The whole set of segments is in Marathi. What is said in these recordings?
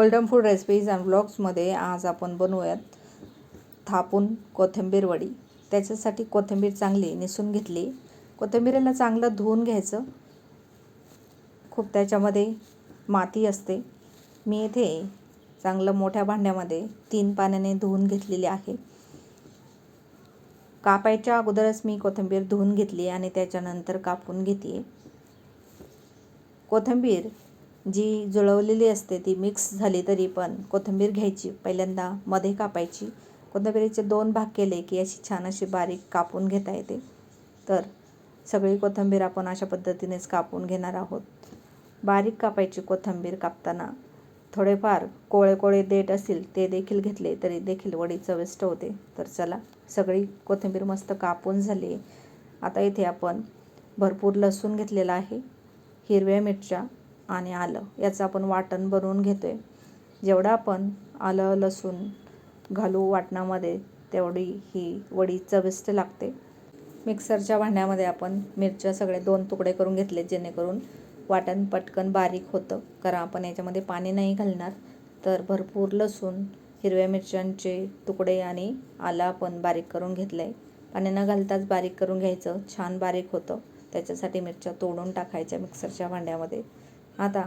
गोल्डन फूड रेसिपीज अँड ब्लॉग्समध्ये आज आपण बनवूयात थापून कोथिंबीर वडी. त्याच्यासाठी कोथिंबीर चांगली निसून घेतली. कोथिंबीरीला चांगलं धुवून घ्यायचं. खूप त्याच्यामध्ये माती असते. मी इथे चांगलं मोठ्या भांड्यामध्ये तीन पाण्याने धुवून घेतलेली आहे. कापायच्या अगोदरच मी कोथिंबीर धुवून घेतली आणि त्याच्यानंतर कापून घेते. कोथिंबीर जी जुळवलेली असते ती मिक्स झाली तरी पण कोथिंबीर घ्यायची पहिल्यांदा मध्ये कापायची. कोथिंबीरीचे दोन भाग केले की अशी छान अशी बारीक कापून घेता येते. तर सगळी कोथिंबीर आपण अशा पद्धतीनेच कापून घेणार आहोत. बारीक कापायची कोथिंबीर कापताना थोडेफार कोळे कोळे देठ असतील ते देखील घेतले तरी देखील वडी चविष्ट होते. तर चला सगळी कोथिंबीर मस्त कापून झाली आता इथे आपण भरपूर लसूण घेतलेला आहे. हिरव्या मिरच्या आणि आलं. याचं आपण वाटण बनवून घेतो आहे जेवढं आपण आलं लसूण घालू वाटणामध्ये तेवढी ही वडी चविष्ट लागते. मिक्सरच्या भांड्यामध्ये आपण मिरच्या सगळे दोन तुकडे करून घेतले जेणेकरून वाटण पटकन बारीक होतं. कारण आपण याच्यामध्ये पाणी नाही घालणार तर भरपूर लसूण हिरव्या मिरच्यांचे तुकडे आणि आला आपण बारीक करून घेतलं आहे पाणी न घालताच बारीक करून घ्यायचं. छान बारीक होतं. त्याच्यासाठी मिरच्या तोडून टाकायच्या मिक्सरच्या भांड्यामध्ये. आता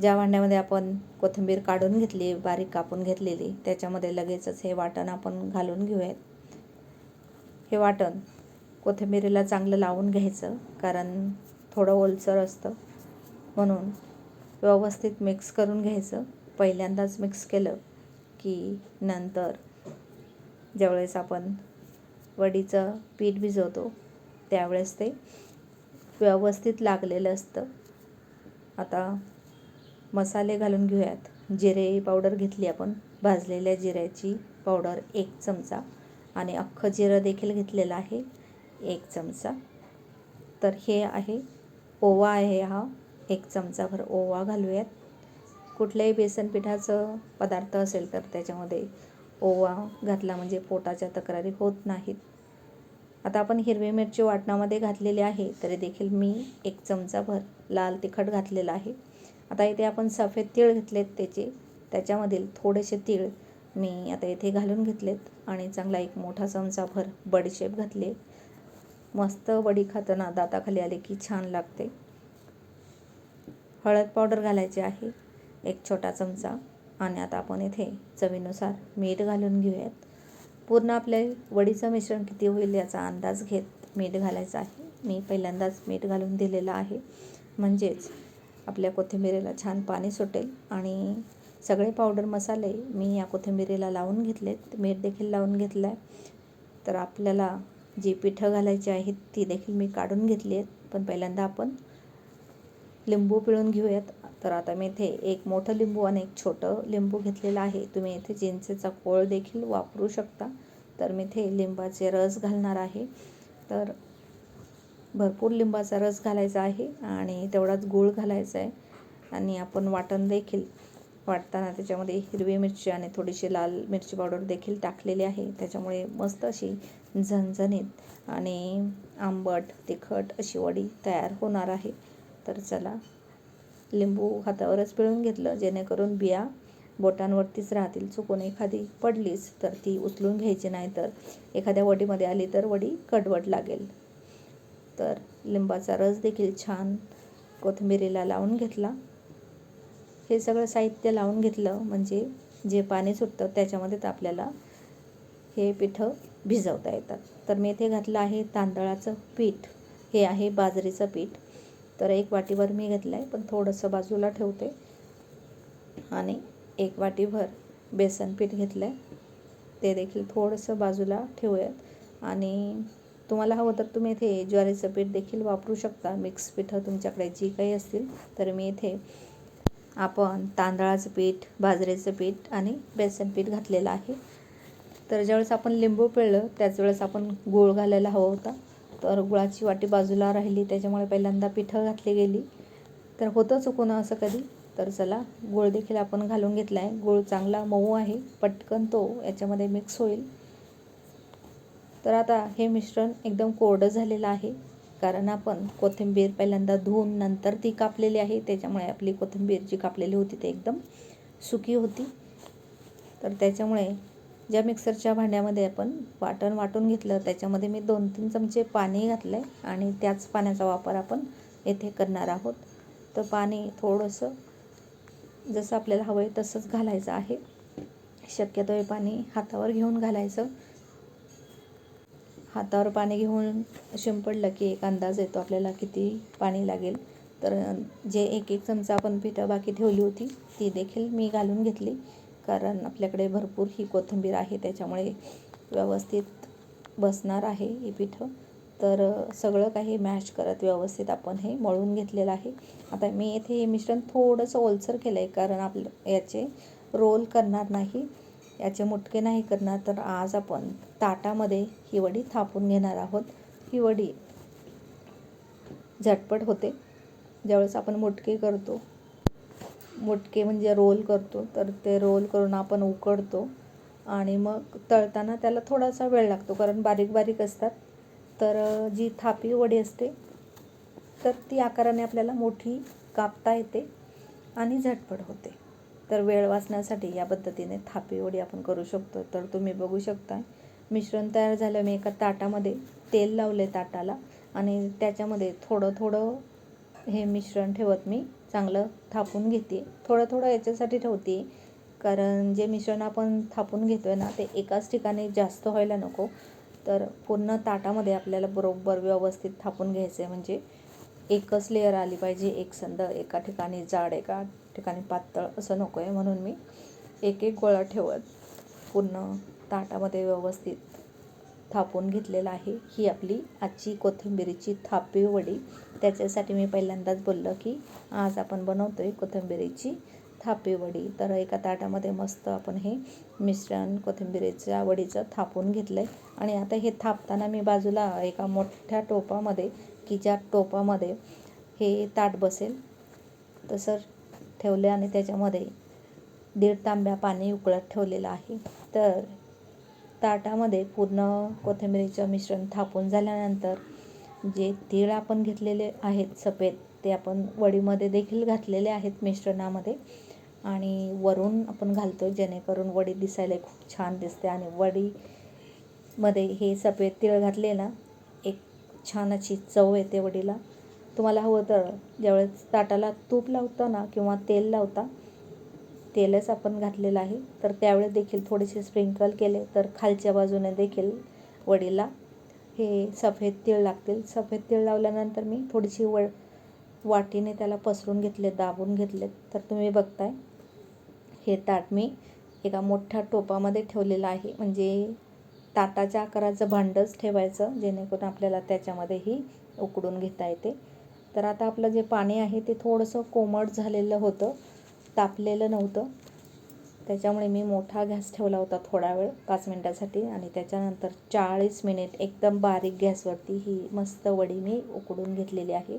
ज्या भांड्यामध्ये आपण कोथिंबीर काढून घेतली बारीक कापून घेतलेली त्याच्यामध्ये लगेचच हे वाटण आपण घालून घेऊयात. हे वाटण कोथिंबीरीला चांगलं लावून घ्यायचं कारण थोडं ओलसर असतं. म्हणून व्यवस्थित मिक्स करून घ्यायचं. पहिल्यांदाच मिक्स केलं की नंतर ज्यावेळेस आपण वडीचं पीठ भिजवतो त्यावेळेस ते व्यवस्थित लागलेलं असतं. आता मसाले घालून घेऊयात. जिरे पावडर घेतली आपण. भाजलेल्या जिऱ्याची पावडर एक चमचा आणि अख्खं जिरं देखील घेतलेलं आहे एक चमचा. तर हे आहे ओवा आहे हा. एक चमचाभर ओवा घालूयात. कुठल्याही बेसन पिठाचं पदार्थ असेल तर त्याच्यामध्ये ओवा घातला म्हणजे पोटाच्या तक्रारी होत नाहीत. आता आपण हिरवी मिरची वाटणामध्ये घातलेली आहे तरी देखील मी एक चमचाभर लाल तिखट घातलेलं आहे. आता इथे आपण सफेद तीळ घेतलेत त्याचे. त्याच्यामधील थोडेसे तीळ मी आता इथे घालून घेतलेत आणि चांगला एक मोठा चमचाभर बडीशेप घातले. मस्त वडी खाताना दाताखाली आले की छान लागते. हळद पावडर घालायची आहे एक छोटा चमचा. आणि आता आपण इथे चवीनुसार मीठ घालून घेऊयात. पूर्ण आपल्या वडीचं मिश्रण किती होईल याचा अंदाज घेत मीठ घालायचं आहे. मी पहिल्यांदाच मीठ घालून दिलेलं आहे. म्हणजेच आपल्या कोथिंबिरीला छान पाणी सुटेल आणि सगळे पावडर मसाले मी या कोथिंबिरीला लावून घेतलेत. मीठ देखील लावून घेतलं आहे तर आपल्याला जी पिठं घालायची आहेत ती देखील मी काढून घेतली आहेत. पण पहिल्यांदा आपण लिंबू पिळून घेऊयात. तर आता मी इथे एक मोठं लिंबू आणि एक छोटं लिंबू घेतलेलं आहे. तुम्ही इथे चिंचेचा कोळ देखील वापरू शकता. तर मी इथे लिंबाचे रस घालणार आहे. तर भरपूर लिंबाचा रस घालायचा आहे आणि तेवढाच गूळ घालायचा आहे. आणि आपण वाटण देखील वाटताना त्याच्यामध्ये हिरवी मिरची आणि थोडीशी लाल मिरची पावडर देखील टाकलेली आहे. त्याच्यामुळे मस्त अशी झणझणीत आणि आंबट तिखट अशी वडी तयार होणार आहे. तर चला. लिंबू हातावरच पिळून घेतलं. जेणेकरून बिया बोटांवरतीच राहतील. चुकून एखादी पडलीच तर ती उचलून घ्यायची नाही तर एखाद्या वडीमध्ये आली तर वडी कडवट लागेल. तर लिंबाचा रस देखील छान कोथिंबिरीला लावून घेतला. हे सगळं साहित्य लावून घेतलं म्हणजे जे पाणी सुटतं त्याच्यामध्येच आपल्याला हे पिठं भिजवता येतात. तर मी इथे घातलं आहे तांदळाचं पीठ. हे आहे बाजरीचं पीठ. तर एक वाटीभर मी घेतलं आहे पण थोडंसं बाजूला ठेवते. आणि एक वाटीभर बेसन पीठ घेतलं आहे ते देखील थोडंसं बाजूला ठेवूयात. आणि तुम्हाला हवं तर तुम्ही इथे ज्वारीचं पीठ देखील वापरू शकता. मिक्स पिठं तुमच्याकडे जी काही असतील तर मी इथे आपण तांदळाचं पीठ बाजरीचं पीठ आणि बेसन पीठ घातलेलं आहे. तर ज्यावेळेस आपण लिंबू पिळलं त्याच वेळेस आपण गूळ घालायला हवा होता. तर गुळाची वाटी बाजूला राहिली त्याच्यामुळे पहिल्यांदा पिठं घातली गेली. तर होतं चुकून असं कधी. तर चला गूळ देखील आपण घालून घेतला आहे गूळ चांगला मऊ आहे पटकन तो याच्यामध्ये मिक्स होईल. तर आता हे मिश्रण एकदम कोरडं झालेलं आहे. कारण आपण कोथिंबीर पहिल्यांदा धुवून नंतर ती कापलेली आहे. त्याच्यामुळे आपली कोथिंबीर जी कापलेली होती ती एकदम सुकी होती. तर त्याच्यामुळे ज्या मिक्सरच्या भांड्यामध्ये आपण वाटण वाटून घेतलं त्याच्यामध्ये मी दोन तीन चमचे पाणी घातलं आहे आणि त्याच पाण्याचा वापर आपण येथे करणार आहोत. तर पाणी थोडंसं जसं आपल्याला हवं आहे तसंच घालायचं आहे. शक्यतो हे पाणी हातावर घेऊन घालायचं. हातावर पाणी घेऊन शिंपडलं की एक अंदाज येतो आपल्याला किती पाणी लागेल. तर जे एक एक चमचा आपण पिठं बाकी ठेवली होती ती देखील मी घालून घेतली. कारण आपल्याकडे भरपूर ही कोथिंबीर आहे त्याच्यामुळे व्यवस्थित बसणार आहे ही पिठं. तर सगळं काही मॅश करत व्यवस्थित आपण हे मळून घेतलेलं आहे. आता मी येथे हे मिश्रण थोडंसं ओलसर केलं आहे कारण आपलं याचे रोल करणार नाही याचे मुटके नाही करणार. तर आज आपण ताटामध्ये ही वडी थापून घेणार आहोत. ही वडी झटपट होते. ज्यावेळेस आपण मुटके करतो मुटके म्हणजे रोल करतो तर ते रोल करून आपण उकडतो आणि मग तळताना त्याला थोडासा वेळ लागतो कारण बारीक बारीक असतात. तर जी थापी वडी असते तर ती आकाराने आपल्याला मोठी कापता येते आणि झटपट होते. तर वेळ वाचण्यासाठी या पद्धतीने थापी वडी आपण करू शकतो. तर तुम्ही बघू शकता मिश्रण तयार झालं मी एका ताटामध्ये तेल लावले ताटाला आणि त्याच्यामध्ये थोडं थोडं हे मिश्रण ठेवत मी. चांगलं थापून घेते. थोडं थोडं याच्यासाठी ठेवते. कारण जे मिश्रण आपण थापून घेतो आहे ना ते एकाच ठिकाणी जास्त व्हायला नको. तर पूर्ण ताटामध्ये आपल्याला बरोबर व्यवस्थित थापून घ्यायचं आहे म्हणजे एकच लेअर आली पाहिजे. एक संद एका ठिकाणी जाड एका ठिकाणी पातळ असं नको आहे म्हणून मी एक एक गोळा ठेवत पूर्ण ताटामध्ये व्यवस्थित थापून घेतलेला आहे. ही आपली आजची कोथिंबिरीची थापी वडी. त्याच्यासाठी मी पहिल्यांदाच बोललं की आज आपण बनवतो आहे कोथिंबिरीची थापी वडी. तर एका ताटामध्ये मस्त आपण हे मिश्रण कोथिंबिरीच्या वडीचं थापून घेतलं आहे आणि आता हे थापताना मी बाजूला एका मोठ्या टोपामध्ये की ज्या टोपामध्ये हे ताट बसेल तसं ठेवले आणि त्याच्यामध्ये दीड तांब्या पाणी उकळत ठेवलेलं आहे. तर ताटामध्ये पूर्ण कोथिंबिरीचं मिश्रण थापून झाल्यानंतर जे तीळ आपण घेतलेले आहेत सफेद ते आपण वडीमध्ये देखील घातलेले आहेत मिश्रणामध्ये. आणि वरून आपण घालतो जेणेकरून वडी दिसायला खूप छान दिसते. आणि वडीमध्ये हे सफेद तीळ घातले ना एक छान अशी चव येते वडीला. तुम्हाला हवं तर ज्यावेळेस ताटाला तूप लावता ना किंवा तेल लावता तेलच आपण घातलेलं आहे. तर त्यावेळेस देखील थोडेसे स्प्रिंकल केले. तर खालच्या बाजूने देखील वडीला हे सफेद तीळ लागतील. सफेद तीळ लावल्यानंतर मी थोडीशी व वाटीने त्याला पसरून घेतले दाबून घेतले तर तुम्ही बघताय हे ताट मी एका मोठ्या टोपामध्ये ठेवलेलं आहे. म्हणजे ताटाच्या आकाराचं भांडंच ठेवायचं जेणेकरून आपल्याला त्याच्यामध्येही उकडून घेता येते. तर आता आपलं जे पाणी आहे ते थोडंसं कोमट झालेलं होतं. तापलेलं नव्हतं. त्याच्यामुळे मी मोठा गॅस ठेवला होता थोडा वेळ पाच मिनटासाठी. आणि त्याच्यानंतर चाळीस मिनिट एकदम बारीक गॅसवरती ही मस्त वडी मी उकडून घेतलेली आहे.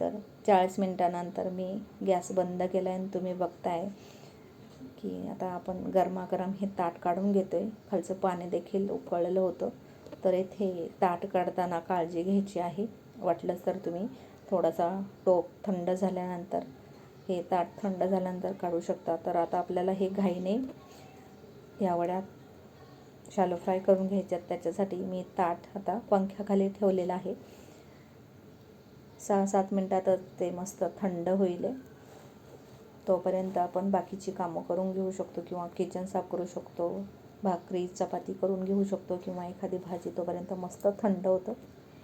तर चाळीस मिनटानंतर मी गॅस बंद केला आणि तुम्ही बघताय की आता आपण गरमागरम हे ताट काढून घेतो आहे खालचं पाणी देखील उकळलेलं होतं. तर येथे ताट काढताना काळजी घ्यायची आहे. वाटलंच तर तुम्ही थोडासा टोप थंड झाल्यानंतर हे ताट थंड झाल्यानंतर काढू शकता. तर आता आपल्याला हे घाईने या वड्यात शालो फ्राय करून घ्यायच्यात. त्याच्यासाठी मी ताट आता पंख्याखाली ठेवलेलं आहे. सहा सात मिनटातच ते मस्त थंड होईल. तोपर्यंत आपण बाकीची कामं करून घेऊ शकतो किंवा किचन साफ करू शकतो भाकरी चपाती करून घेऊ शकतो किंवा एखादी भाजी तोपर्यंत मस्त थंड होतं.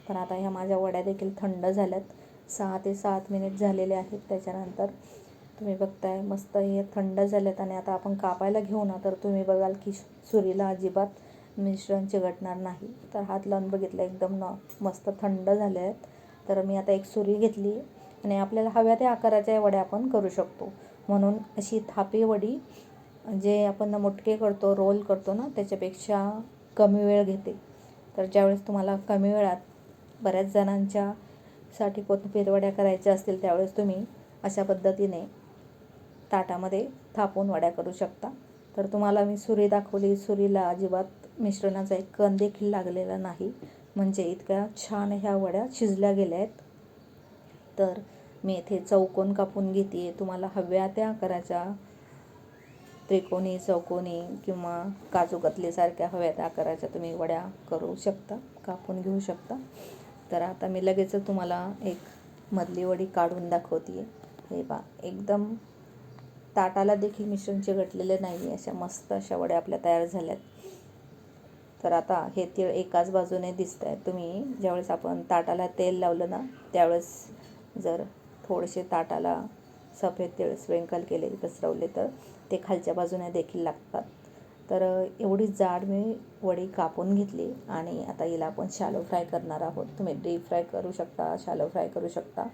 पण आता ह्या माझ्या वड्या देखील थंड झाल्यात. सहा ते सात मिनिट झालेले आहेत त्याच्यानंतर. तुम्ही बघताय मस्त हे थंड झालेत आणि आता आपण कापायला घेऊ ना तर तुम्ही बघाल की सुरीला अजिबात मिश्रण चिघटणार नाही. तर हात लावून बघितलं एकदम न मस्त थंड झाले आहेत. तर मी आता एक सुरी घेतली आणि आपल्याला हव्या त्या आकाराच्या वड्या आपण करू शकतो. म्हणून अशी थापी वडी जे आपण मुटके करतो रोल करतो ना त्याच्यापेक्षा कमी वेळ घेते. तर ज्यावेळेस तुम्हाला कमी वेळात बऱ्याच जणांच्या साठी कोथिंबीर वड्या करायच्या असतील त्यावेळेस तुम्ही अशा पद्धतीने ताटामध्ये थापून वड्या करू शकता. तर तुम्हाला मी सुरी दाखवली. सुरीला अजिबात मिश्रणाचा एक कण देखील लागलेला नाही. म्हणजे इतक्या छान ह्या वड्या शिजल्या गेल्या आहेत. तर मी इथे चौकोन कापून घेते. तुम्हाला हव्या त्या आकाराच्या त्रिकोणी चौकोनी किंवा काजू कतलीसारख्या त्या आकाराच्या तुम्ही वड्या करू शकता कापून घेऊ शकता. तर आता मी लगेच तुम्हाला एक मधली वडी काढून दाखवते हे बा एकदम ताटाला देखील मिश्रण चिकटलेले नाही आहे अशा मस्त अशा वड्या आपल्या तयार झाल्यात. तर आता हे तीळ एकाच बाजूने दिसत आहे तुम्ही ज्यावेळेस आपण ताटाला तेल लावलं ना त्यावेळेस जर थोडेसे ताटाला सफेद तीळ स्प्रिंकल केले पसरवले तर ते खालच्या बाजूने देखील लागतात. तर एवढी जाड मी वडी कापून घेतली आणि आता हिला आपण शालो फ्राय करणार आहोत. तुम्ही डीप फ्राय करू शकता शालो फ्राय करू शकता.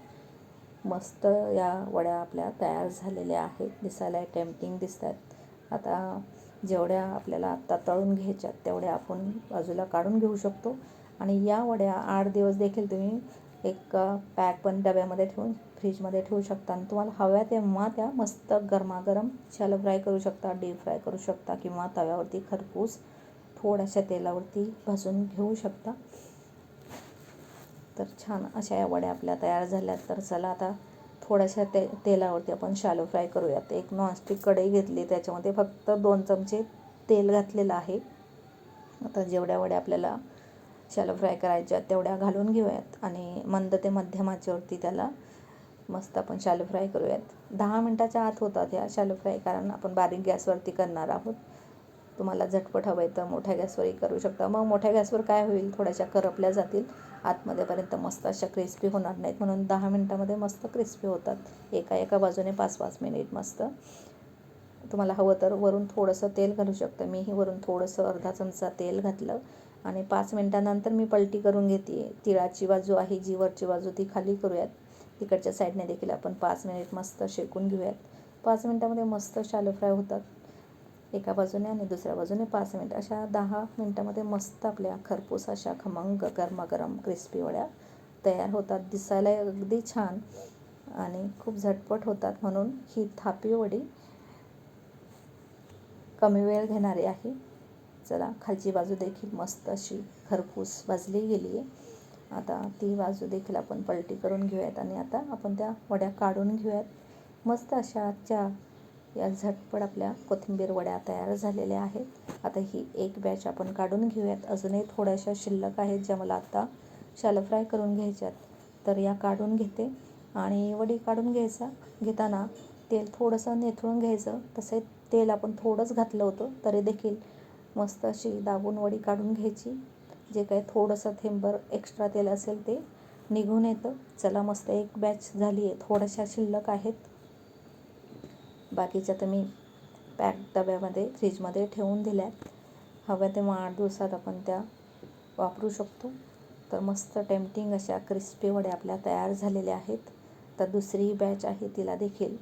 मस्त या वड्या आपल्या तयार झालेल्या आहेत. दिसायला टेम्पटिंग दिसत आहेत आता जेवढ्या आपल्याला आत्ता तळून घ्यायच्यात तेवढ्या आपण बाजूला काढून घेऊ शकतो. आणि या वड्या आठ दिवस देखील तुम्ही एक पॅक पण डब्यामध्ये ठेवून फ्रीजमध्ये ठेवू शकता. आणि तुम्हाला हव्या तेव्हा त्या मस्त गरमागरम शालो फ्राय करू शकता डीप फ्राय करू शकता किंवा तव्यावरती खरपूस थोड्याशा तेलावरती भाजून घेऊ शकता. तर छान अशा या वड्या आपल्या तयार झाल्या तर चला आता थोड्याशा ते तेलावरती आपण शालो फ्राय करूयात. एक नॉनस्टिक कढई घेतली त्याच्यामध्ये फक्त दोन चमचे तेल घातलेलं आहे. आता जेवढ्या वड्या आपल्याला शालो फ्राय करायच्या तेवढ्या घालून घेऊयात आणि मंद ते मध्यम आचेवरती त्याला मस्त आपण शालो फ्राय करूयात. दहा मिनटाच्या आत होतात ह्या शालो फ्राय कारण आपण बारीक गॅसवरती करणार आहोत. तुम्हाला झटपट हवं आहे तर मोठ्या गॅसवरही करू शकता. मग मोठ्या गॅसवर काय होईल? थोड्याशा करपल्या जातील. आतमध्येपर्यंत मस्त अशा क्रिस्पी होणार नाहीत. म्हणून दहा मिनटामध्ये मस्त क्रिस्पी होतात. एका एका बाजूने पाच पाच मिनिट मस्त. तुम्हाला हवं तर वरून थोडंसं तेल घालू शकतं. मीही वरून थोडंसं अर्धा चमचा तेल घातलं. आणि पाच मिनटानंतर मी पलटी करून घेते. तिळाची बाजू आहे जी वरची बाजू ती खाली करूयात. तिकडच्या साईडने देखील आपण पाच मिनिट मस्त शेकून घेऊयात. पाच मिनटामध्ये मस्त शालो फ्राय होतात. एका बाजूने आणि दुसऱ्या बाजूने पाच मिनिट. अशा दहा मिनटामध्ये मस्त आपल्या खरपूस अशा खमंग गरमागरम क्रिस्पी वड्या तयार होतात. दिसायला अगदी छान आणि खूप झटपट होतात म्हणून ही थापी वडी कमी वेळ घेणारी आहे. चला खालची बाजू देखील मस्त अशी खरपूस भाजली गेली आहे. आता ती बाजू देखील आपण पलटी करून घेऊयात आणि आता आपण त्या वड्या काढून घेऊयात. मस्त अशा आजच्या या झटपट आपल्या कोथिंबीर वड्या तयार झालेल्या आहेत. आता ही एक बॅच आपण काढून घेऊयात. अजूनही थोड्याशा शिल्लक आहेत ज्या मला आत्ता शालो फ्राय करून घ्यायच्यात तर या काढून घेते. आणि वडी काढून घ्यायचा. घेताना तेल थोडंसं नेथळून घ्यायचं. तसे तेल आपण थोडंच घातलं होतं तरी देखील मस्त अशी दाबून वडी काढून घ्यायची. जे काही थोडंसं थेंबर एक्स्ट्रा तेल असेल ते निघून येतं. चला मस्त एक बॅच झाली आहे. थोड्याशा शिल्लक आहेत. बाकीच्या तर मी पॅक डब्यामध्ये फ्रीजमध्ये ठेवून दिल्यात हव्या तेव्हा आठ दिवसात आपण त्या वापरू शकतो. तर मस्त टेम्पटिंग अशा क्रिस्पी वड्या आपल्या तयार झालेल्या आहेत. तर दुसरी बॅच आहे तिला देखील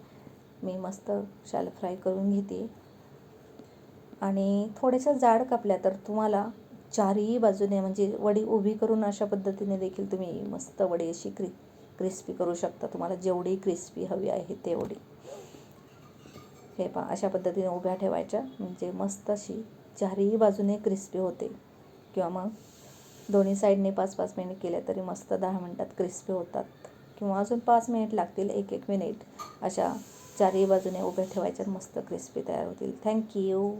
मी मस्त शाल फ्राय करून घेते. आणि थोड्याशा जाड कापल्या तर तुम्हाला चारही बाजूने म्हणजे वडी उभी करून अशा पद्धतीने देखील तुम्ही मस्त वडी अशी क्रि क्रिस्पी करू शकता. तुम्हाला जेवढी क्रिस्पी हवी आहे तेवढी. हे पहा अशा पद्धतीने उभ्या ठेवायच्या. म्हणजे मस्त अशी चारही बाजूने क्रिस्पी होते. किंवा मग दोन्ही साईडने पाच पाच मिनिट केल्या तरी मस्त दहा मिनटात क्रिस्पी होतात. किंवा अजून पाच मिनिट लागतील एक एक मिनिट अशा चारही बाजूने उभ्या ठेवायच्या मस्त क्रिस्पी तयार होतील. थँक्यू